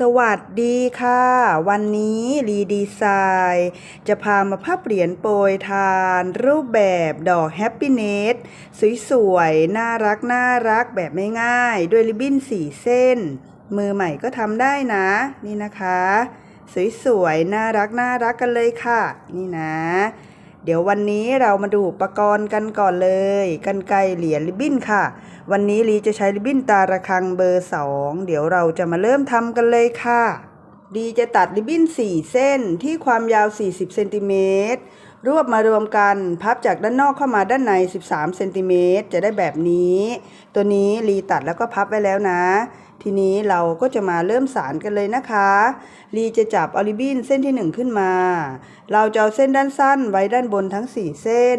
สวัสดีค่ะ วันนี้รีดีไซน์จะพามาพับเหรียญโปรยทาน รูปแบบดอกแฮปปี้เนสสวยๆ น่ารักน่ารักแบบไม่ง่าย ด้วยริบบิ้นสีเส้น มือใหม่ก็ทำได้นะ นี่นะคะ สวยๆ น่ารักน่ารักกันเลยค่ะ นี่นะ เดี๋ยววันนี้เรามาดูอุปกรณ์กันก่อนเลยกันไกเหรียญริบบิ้นค่ะ วันนี้ลีจะใช้ริบบิ้นตาระคังเบอร์สองเดี๋ยวเราจะมาเริ่มทำกันเลยค่ะดีจะตัดริบบิ้น 4 เส้นที่ความยาว 40 เซนติเมตร รวบมารวมกันพับจากด้านนอกเข้ามาด้านใน 13เซนติเมตรจะได้แบบนี้ ตัวนี้ลีตัดแล้วก็พับไว้แล้วนะ ทีนี้เราก็จะมาเริ่มสารกันเลยนะคะลีจะจับออริบบินเส้นที่ 1 ขึ้นมา เราจะเอาเส้นด้านสั้นไว้ด้านบนทั้ง 4 เส้น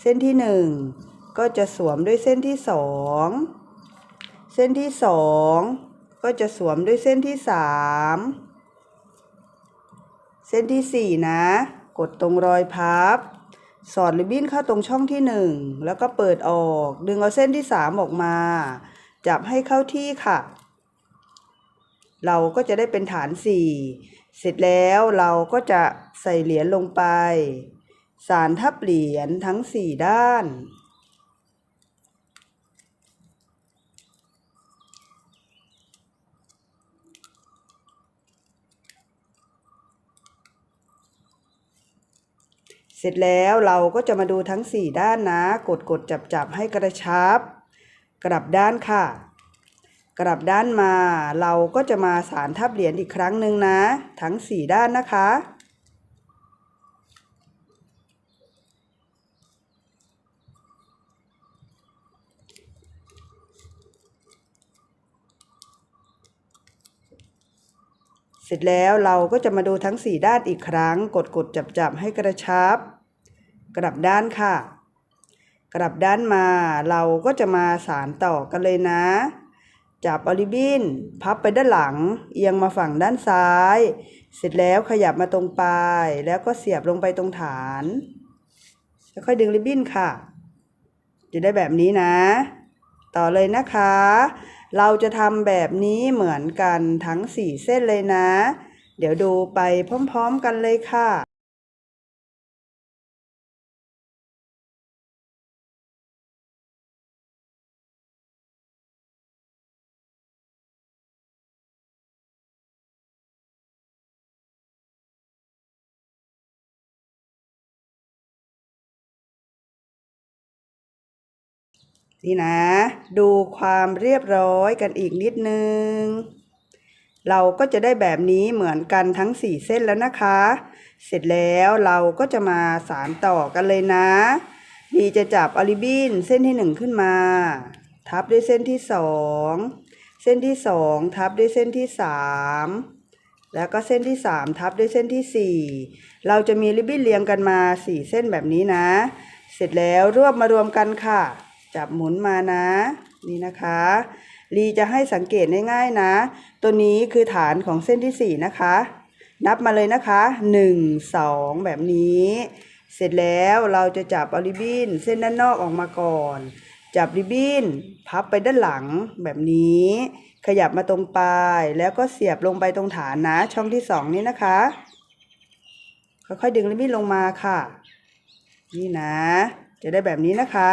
เส้นที่ 1 ก็จะสวมด้วยเส้นที่ 2 เส้นที่ 2 ก็จะสวมด้วยเส้นที่ 3 เส้นที่ 4 นะ กดตรงรอยพับ สอดริบบิ้นเข้าตรงช่องที่ 1 แล้วก็เปิดออก ดึงเอาเส้นที่ 3 ออกมา จับให้เข้าที่ค่ะ เราก็จะได้เป็นฐาน 4 เสร็จแล้วเราก็จะใส่เหรียญลงไป สารทับเหรียญทั้ง 4 ด้าน เสร็จแล้วเราก็จะมาดูทั้ง 4 ด้านนะ กดกดจับจับให้กระชับ กลับด้านค่ะ กลับด้านมา เราก็จะมาสารทับเหรียญอีกครั้งหนึ่งนะ ทั้ง 4 ด้านนะคะ ร็จแล้วเราก็จะมาดูทั้ง 4 ด้านอีกครั้ง กดกดจับจับให้กระชับ กลับด้านค่ะ กลับด้านมาเราก็จะมาสารต่อกันเลยนะ จับออริบบินพับไปด้านหลัง เอียงมาฝั่งด้านซ้าย เสร็จแล้วขยับมาตรงปลายแล้วก็เสียบลงไปตรงฐานแล้วค่อยดึงริบบิ้นค่ะ จะได้แบบนี้นะ ต่อเลยนะคะ เราจะทำแบบนี้เหมือนกันทั้ง 4 เส้นเลยนะ เดี๋ยวดูไปพร้อม ๆ กันเลยค่ะ นี่นะ ดูความเรียบร้อยกันอีกนิดนึง เราก็จะได้แบบนี้เหมือนกันทั้ง 4 เส้นแล้วนะคะ เสร็จแล้วเราก็จะมาสารต่อกันเลยนะ ดีจะจับออริบบินเส้นที่ 1 ขึ้นมา ทับด้วยเส้นที่ 2 เส้นที่ 2 ทับด้วยเส้นที่ 3แล้วก็เส้นที่ 3 ทับด้วยเส้นที่ 4 เราจะมีริบบิ้นเรียงกันมา 4 เส้นแบบนี้นะ เสร็จแล้วรวบมารวมกันค่ะ จับหมุนมานะ นี่นะคะลีจะให้สังเกตง่ายๆนะ ตัวนี้คือฐานของเส้นที่ 4 นะคะ นับมาเลยนะคะ 1 2 แบบนี้ เสร็จแล้วเราจะจับออริบบินเส้นด้านนอกออกมาก่อน จับริบบิ้นพับไปด้านหลังแบบนี้ ขยับมาตรงปลายแล้วก็เสียบลงไปตรงฐานนะ ช่องที่ 2 นี้นะคะ ค่อยๆดึงริบบิ้นลงมาค่ะ นี่นะ จะได้แบบนี้นะคะ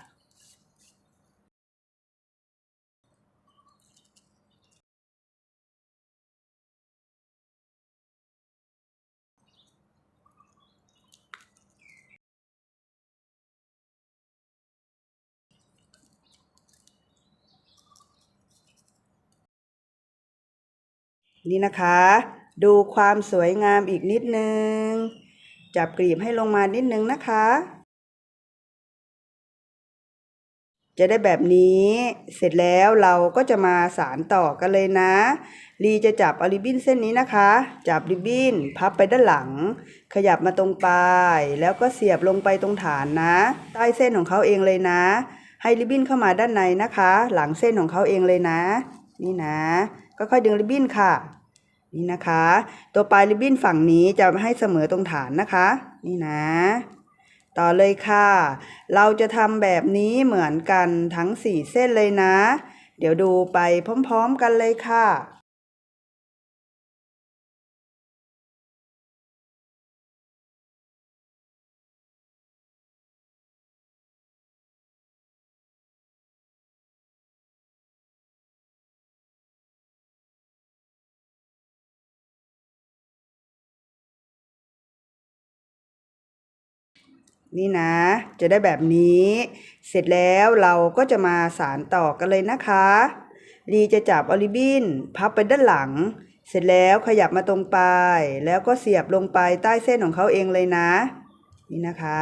นี่นะคะ ดูความสวยงามอีกนิดนึง จับกรีบให้ลงมานิดนึงนะคะ จะได้แบบนี้เสร็จแล้วเราก็จะมาสารต่อกันเลยนะลีจะจับอริบบินเส้นนี้นะคะ จับริบบิ้นพับไปด้านหลัง ขยับมาตรงปลายแล้วก็เสียบลงไปตรงฐานนะ ใต้เส้นของเขาเองเลยนะ ให้ริบบิ้นเข้ามาด้านในนะคะ หลังเส้นของเขาเองเลยนะ นี่นะ ค่อยดึงริบบิ้นค่ะ นี่นะคะ ตัวปลายริบบิ้นฝั่งนี้จะให้เสมอตรงฐานนะคะ นี่นะ ต่อเลยค่ะ เราจะทำแบบนี้เหมือนกันทั้งสี่เส้นเลยนะ เดี๋ยวดูไปพร้อม ๆ กันเลยค่ะ นี่นะ จะได้แบบนี้ เสร็จแล้วเราก็จะมาสารต่อกันเลยนะคะลีจะจับออลิบินพับไปด้านหลัง เสร็จแล้วขยับมาตรงปลาย แล้วก็เสียบลงไปใต้เส้นของเขาเองเลยนะ นี่นะคะ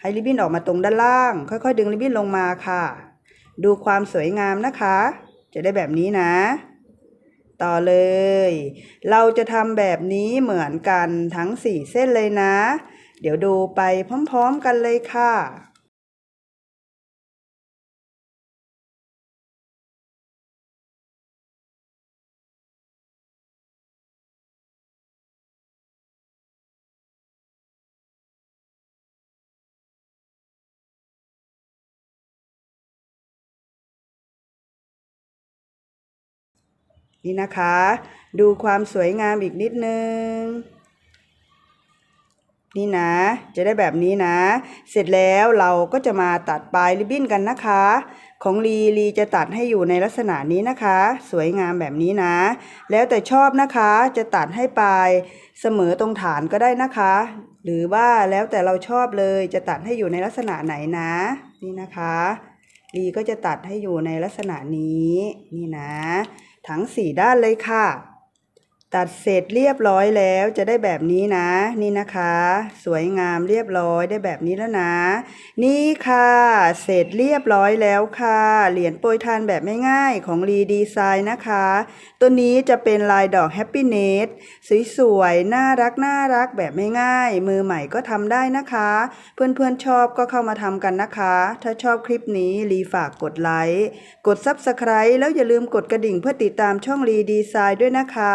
ให้ริบบิ้นออกมาตรงด้านล่าง ค่อยๆ ดึงริบบิ้นลงมาค่ะ ดูความสวยงามนะคะ จะได้แบบนี้นะ ต่อเลย เราจะทำแบบนี้เหมือนกันทั้งสี่เส้นเลยนะ เดี๋ยวดูไปพร้อมๆกันเลยค่ะนี่นะคะ ดูความสวยงามอีกนิดนึง นี่นะ จะได้แบบนี้นะ เสร็จแล้วเราก็จะมาตัดปลายริบบิ้นกันนะคะ ของลีลีจะตัดให้อยู่ในลักษณะนี้นะคะ สวยงามแบบนี้นะ แล้วแต่ชอบนะคะจะตัดให้ปลายเสมอตรงฐานก็ได้นะคะ หรือว่าแล้วแต่เราชอบเลยจะตัดให้อยู่ในลักษณะไหนนะ นี่นะคะลีก็จะตัดให้อยู่ในลักษณะนี้ นี่นะ ทั้งสี่ด้านเลยค่ะ ตัดเสร็จเรียบร้อยแล้วจะได้แบบนี้นะ นี่นะคะ สวยงามเรียบร้อยได้แบบนี้แล้วนะ นี่ค่ะ เสร็จเรียบร้อยแล้วค่ะ เหรียญโปรยทานแบบง่ายๆของรีดีไซน์นะคะ ตัวนี้จะเป็นลายดอกแฮปปี้เนสสวยๆ น่ารักน่ารักแบบง่ายๆมือใหม่ก็ทำได้นะคะ เพื่อนๆชอบก็เข้ามาทำกันนะคะ ถ้าชอบคลิปนี้รีฝากกดไลค์กด Subscribe แล้วอย่าลืมกดกระดิ่งเพื่อติดตามช่องรีดีไซน์ด้วยนะคะ